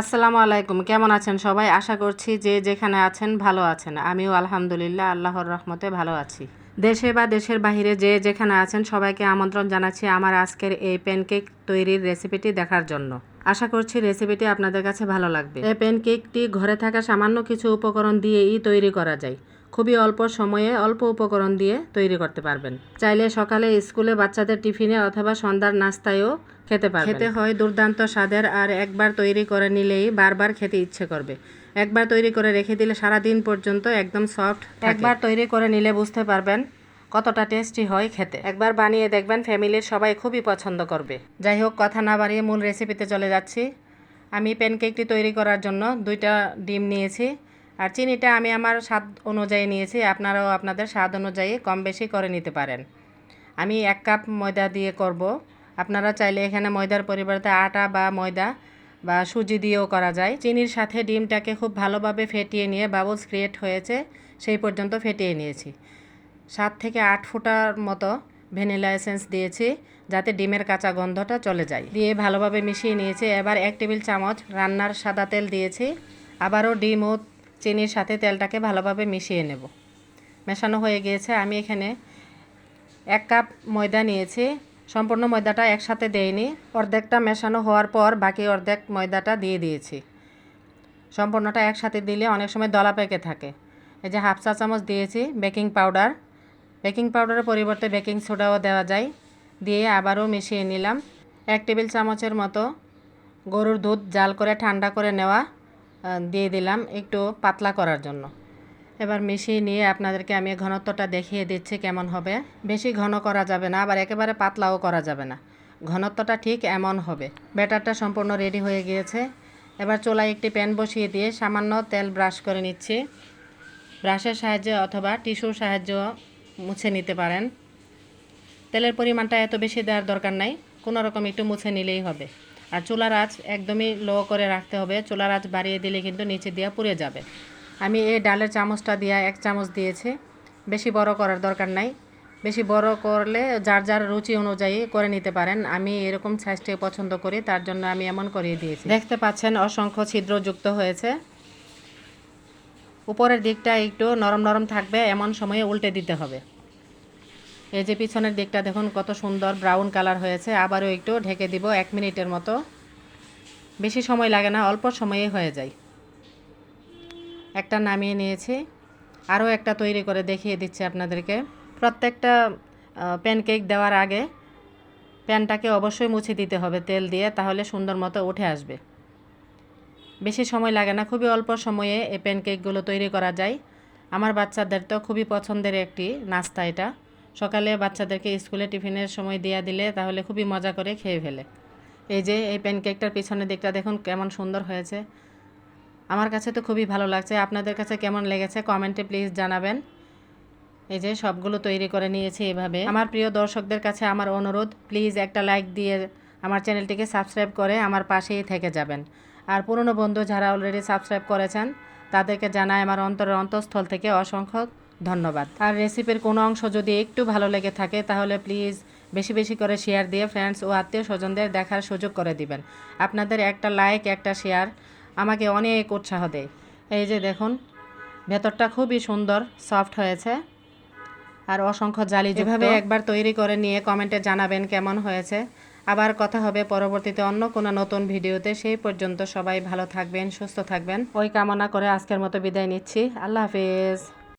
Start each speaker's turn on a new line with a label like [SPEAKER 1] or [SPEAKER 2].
[SPEAKER 1] আসসালামু আলাইকুম, কেমন আছেন সবাই? আশা করছি যে যেখানে আছেন ভালো আছেন। আমিও আলহামদুলিল্লাহ, আল্লাহর রহমতে ভালো আছি। দেশে বা দেশের বাহিরে যে যেখানে আছেন, সবাইকে আমন্ত্রণ জানাচ্ছি আমার আজকের এই প্যানকেক তৈরির রেসিপিটি দেখার জন্য। আশা করছি রেসিপিটি আপনাদের কাছে ভালো লাগবে। এই প্যানকেকটি ঘরে থাকা সামান্য কিছু উপকরণ দিয়েই তৈরি করা যায়। খুবই অল্প সময়ে অল্প উপকরণ দিয়ে তৈরি করতে পারবেন। চাইলে সকালে স্কুলে বাচ্চাদের টিফিনে অথবা সন্ধ্যার নাস্তায়ও খেতে পারবেন। খেতে হয় দুর্দান্ত স্বাদের আর একবার তৈরি করে নিলেই বারবার খেতে ইচ্ছে করবে। একবার তৈরি করে রেখে দিলে সারা দিন পর্যন্ত একদম সফট একবার তৈরি করে নিলে বুঝতে পারবেন কতটা টেস্টি হয় খেতে। একবার বানিয়ে দেখবেন ফ্যামিলির সবাই খুবই পছন্দ করবে। যাই হোক কথা না বাড়িয়ে মূল রেসিপিতে চলে যাচ্ছি। আমি প্যানকেকটি তৈরি করার জন্য দুইটা ডিম নিয়েছি। আর চিনিটা আমি আমার স্বাদ অনুযায়ী নিয়েছি, আপনারাও আপনাদের স্বাদ অনুযায়ী কম বেশি করে নিতে পারেন। আমি এক কাপ ময়দা দিয়ে করব। আপনারা চাইলে এখানে ময়দার পরিবর্তে আটা বা ময়দা বা সুজি দিয়েও করা যায়। চিনির সাথে ডিমটাকে খুব ভালোভাবে ফেটিয়ে নিয়ে বাবলস ক্রিয়েট হয়েছে, সেই পর্যন্ত ফেটিয়ে নিয়েছি। সাত থেকে আট ফুটার মতো ভ্যানিলা এসেন্স দিয়েছি, যাতে ডিমের কাঁচা গন্ধটা চলে যায়। দিয়ে ভালোভাবে মিশিয়ে নিয়েছি। এবার এক টেবিল চামচ রান্নার সাদা তেল দিয়েছি। আবারও ডিম ও চিনির সাথে তেলটাকে ভালোভাবে মিশিয়ে নেব। মেশানো হয়ে গিয়েছে। আমি এখানে এক কাপ ময়দা নিয়েছি। সম্পূর্ণ ময়দাটা একসাথে দেইনি। অর্ধেকটা মেশানো হওয়ার পর বাকি অর্ধেক ময়দাটা দিয়ে দিয়েছি। সম্পূর্ণটা একসাথে দিলে অনেক সময় দলা পেকে থাকে। এই যে হাফ চা চামচ দিয়েছি বেকিং পাউডার। বেকিং পাউডারের পরিবর্তে বেকিং সোডাও দেওয়া যায়। দিয়ে আবারও মিশিয়ে নিলাম। এক টেবিল চামচের মতো গরুর দুধ জাল করে ঠান্ডা করে নেওয়া। দিয়ে দিলাম একটু পাতলা করার জন্য। এবার মিশিয়ে নিয়ে আপনাদেরকে আমি ঘনত্বটা দেখিয়ে দিচ্ছি কেমন হবে। বেশি ঘন করা যাবে না, আবার একেবারে পাতলাও করা যাবে না। ঘনত্বটা ঠিক এমন হবে। ব্যাটারটা সম্পূর্ণ রেডি হয়ে গিয়েছে। এবার চোলায় একটি প্যান বসিয়ে দিয়ে সামান্য তেল ব্রাশ করে নিচ্ছি। ব্রাশের সাহায্যে অথবা টিস্যুর সাহায্য মুছে নিতে পারেন। তেলের পরিমাণটা এত বেশি দেওয়ার দরকার নাই, কোনো রকম একটু মুছে নিলেই হবে। আর চুলার আঁচ একদমই লো করে রাখতে হবে। চুলার আঁচ বাড়িয়ে দিলে কিন্তু নিচে দিয়ে পুড়ে যাবে। আমি এই ডালের চামচটা দিয়ে এক চামচ দিয়েছি। বেশি বড় করার দরকার নাই। বেশি বড় করলে যার যার রুচি অনুযায়ী করে নিতে পারেন। আমি এরকম সাইজটাই পছন্দ করি, তার জন্য আমি এমন করিয়ে দিয়েছি। দেখতে পাচ্ছেন অসংখ্য ছিদ্রযুক্ত হয়েছে। উপরের দিকটা একটু নরম নরম থাকবে, এমন সময়ে উল্টে দিতে হবে। এই যে পিছনের দিকটা দেখুন, কত সুন্দর ব্রাউন কালার হয়েছে। আবারও একটু ঢেকে দিব এক মিনিটের মতো। বেশি সময় লাগে না, অল্প সময়ে হয়ে যায়। একটা নামিয়ে নিয়েছি। আরও একটা তৈরি করে দেখিয়ে দিচ্ছি আপনাদেরকে। প্রত্যেকটা প্যানকেক দেওয়ার আগে প্যানটাকে অবশ্যই মুছে দিতে হবে তেল দিয়ে, তাহলে সুন্দর মতো উঠে আসবে। বেশি সময় লাগে না, খুবই অল্প সময়ে এই প্যানকেকগুলো তৈরি করা যায়। আমার বাচ্চাদের তো খুবই পছন্দের একটি নাস্তা এটা। সকালে বাচ্চাদেরকে স্কুলে টিফিনের সময় দিয়ে দিলে তাহলে খুবই মজা করে খেয়ে ফেলে। এই যে, এই প্যানকেকটার পিছনের দিকটা দেখুন কেমন সুন্দর হয়েছে। আমার কাছে তো খুবই ভালো লাগছে। আপনাদের কাছে কেমন লেগেছে কমেন্টে প্লিজ জানাবেন। এই যে, সবগুলো তৈরি করে নিয়েছি এভাবে। আমার প্রিয় দর্শকদের কাছে আমার অনুরোধ, প্লিজ একটা লাইক দিয়ে আমার চ্যানেলটিকে সাবস্ক্রাইব করে আমার পাশেই থেকে যাবেন। আর পুরনো বন্ধু যারা অলরেডি সাবস্ক্রাইব করেছেন, তাদেরকে জানায় আমার অন্তরের অন্তঃস্থল থেকে অসংখ্য ধন্যবাদ। আর রেসিপির কোনো অংশ যদি একটু ভালো লেগে থাকে তাহলে প্লিজ বেশি বেশি করে শেয়ার দিয়ে ফ্রেন্ডস ও আত্মীয় স্বজনদের দেখার সুযোগ করে দিবেন। আপনাদের একটা লাইক একটা শেয়ার আমাকে অনেক উৎসাহ দেয়। এই যে দেখুন ভেতরটা খুবই সুন্দর সফট হয়েছে। আর অসংখ্য জালি যেভাবে একবার তৈরি করে নিয়ে কমেন্টে জানাবেন কেমন হয়েছে। আবার কথা হবে পরবর্তীতে অন্য কোনো নতুন ভিডিওতে। সেই পর্যন্ত সবাই ভালো থাকবেন সুস্থ থাকবেন। ওই কামনা করে আজকের মতো বিদায় নিচ্ছি। আল্লাহ হাফিজ।